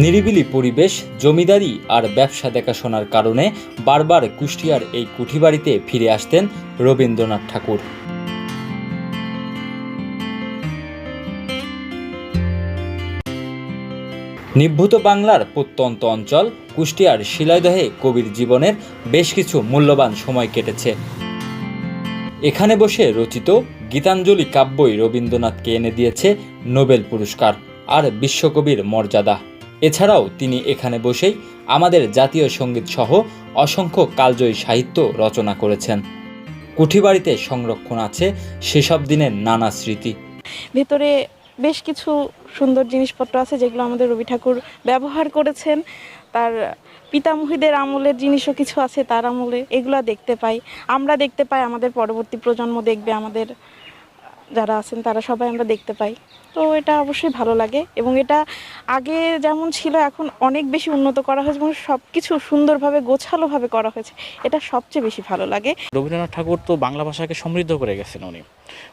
নিরিবিলি পরিবেশ, জমিদারি আর ব্যবসা দেখাশোনার কারণে বারবার কুষ্টিয়ার এই কুঠিবাড়িতে ফিরে আসতেন রবীন্দ্রনাথ ঠাকুর। নিভৃত বাংলার প্রত্যন্ত অঞ্চল, কুষ্টিয়ার শিলাইদহে কবির জীবনের বেশ কিছু মূল্যবান সময় কেটেছে। এখানে বসে রচিত গীতাঞ্জলি কাব্যই রবীন্দ্রনাথকে এনে দিয়েছে নোবেল পুরস্কার আর বিশ্বকবির মর্যাদা। এছাড়াও তিনি এখানে বসেই আমাদের জাতীয় সংগীত সহ অসংখ্য কালজয়ী সাহিত্য রচনা করেছেন। কুঠিবাড়িতে সংরক্ষণ আছে সেসব দিনের নানা স্মৃতি। ভেতরে বেশ কিছু সুন্দর জিনিসপত্র আছে যেগুলো আমাদের রবি ঠাকুর ব্যবহার করেছেন। তার পিতামহীদের আমলের জিনিসও কিছু আছে তার আমলে এগুলো দেখতে পাই। আমরা দেখতে পাই আমাদের পরবর্তী প্রজন্ম দেখবে আমাদের যারা আছেন, তারা সবাই আমরা দেখতে পাই। তো এটা অবশ্যই ভালো লাগে এবং এটা আগে যেমন ছিল, এখন অনেক বেশি উন্নত করা হয়েছে এবং সব কিছু সুন্দরভাবে, গোছালোভাবে করা হয়েছে। এটা সবচেয়ে বেশি ভালো লাগে। রবীন্দ্রনাথ ঠাকুর তো বাংলা ভাষাকে সমৃদ্ধ করে গেছেন উনি।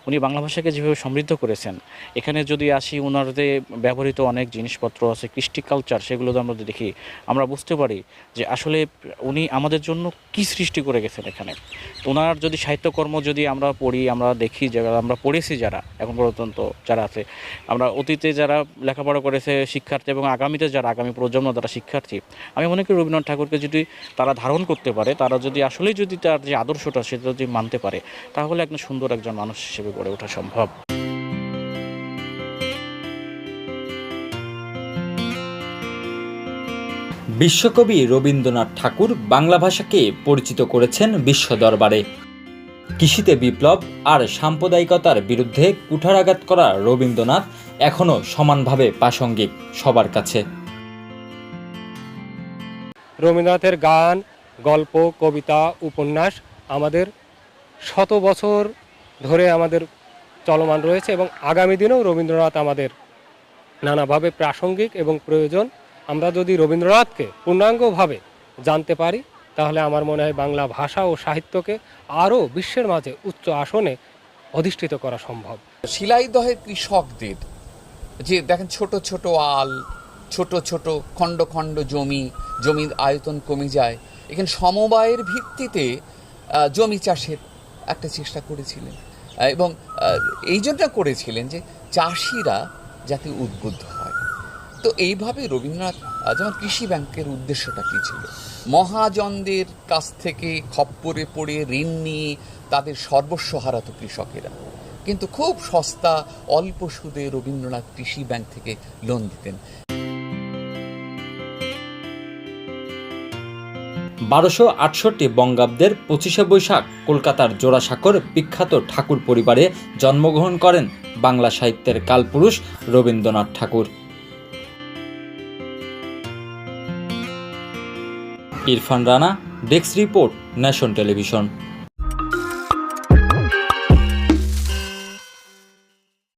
উনি বাংলা ভাষাকে যেভাবে সমৃদ্ধ করেছেন, এখানে যদি আসি ওনারতে ব্যবহৃত অনেক জিনিসপত্র আছে, কৃষ্টি কালচার সেগুলো আমরা দেখি, আমরা বুঝতে পারি যে আসলে উনি আমাদের জন্য কি সৃষ্টি করে গেছেন এখানে। ওনার যদি সাহিত্যকর্ম যদি আমরা পড়ি, আমরা দেখি যারা আমরা পড়েছি যারা, এখন পর্যন্ত যারা আছে, আমরা অতীতে যারা লেখাপড়া করেছে শিক্ষার্থী এবং আগামীতে যারা, আগামী প্রজন্ম যারা শিক্ষার্থী, আমি মনে করি রবীন্দ্রনাথ ঠাকুরকে যদি তারা ধারণ করতে পারে, তারা যদি আসলেই যদি তার যে আদর্শটা সেটা যদি মানতে পারে, তাহলে একজন সুন্দর একজন মানুষ হিসেবে গড়ে ওঠা সম্ভব। বিশ্বকবি রবীন্দ্রনাথ ঠাকুর বাংলা ভাষাকে পরিচিত করেছেন বিশ্ব দরবারে। কৃষিতে বিপ্লব আর সাম্প্রদায়িকতার বিরুদ্ধে কুঠারাঘাত করা রবীন্দ্রনাথ এখনও সমানভাবে প্রাসঙ্গিক সবার কাছে। রবীন্দ্রনাথের গান গল্প কবিতা উপন্যাস আমাদের শত বছর ধরে আমাদের চলমান রয়েছে এবং আগামী দিনেও রবীন্দ্রনাথ আমাদের নানাভাবে প্রাসঙ্গিক এবং প্রয়োজন। আমরা যদি রবীন্দ্রনাথকে পূর্ণাঙ্গভাবে জানতে পারি, তাহলে আমার মনে হয় বাংলা ভাষা ও সাহিত্যকে আরও বিশ্বের মাঝে উচ্চ আসনে অধিষ্ঠিত করা সম্ভব। শিলাইদহের কৃষকদের, যে দেখেন ছোট ছোট আল, ছোট ছোট খণ্ড খণ্ড জমি, জমির আয়তন কমে যায়। এখানে সমবায়ের ভিত্তিতে জমি চাষের একটা চেষ্টা করেছিলেন। এবং এই জন্য করেছিলেন যে চাষিরা যাতে উদ্বুদ্ধ হয়। তো এইভাবে রবীন্দ্রনাথ যেমন কৃষি ব্যাংকের উদ্দেশ্যটা কী ছিল? মহাজনদের কাছ থেকে খপ্পরে পড়ে ঋণ নিয়ে তাদের সর্বস্ব হারাতো কৃষকেরা। কিন্তু খুব সস্তা অল্প সুদে রবীন্দ্রনাথ কৃষি ব্যাংক থেকে লোন দিতেন। বারোশো আটষট্টি বঙ্গাব্দের পঁচিশে বৈশাখ কলকাতার জোড়াসাঁকর বিখ্যাত ঠাকুর পরিবারে জন্মগ্রহণ করেন বাংলা সাহিত্যের কালপুরুষ Rabindranath Thakur. Irfan Rana, desk report, nation television.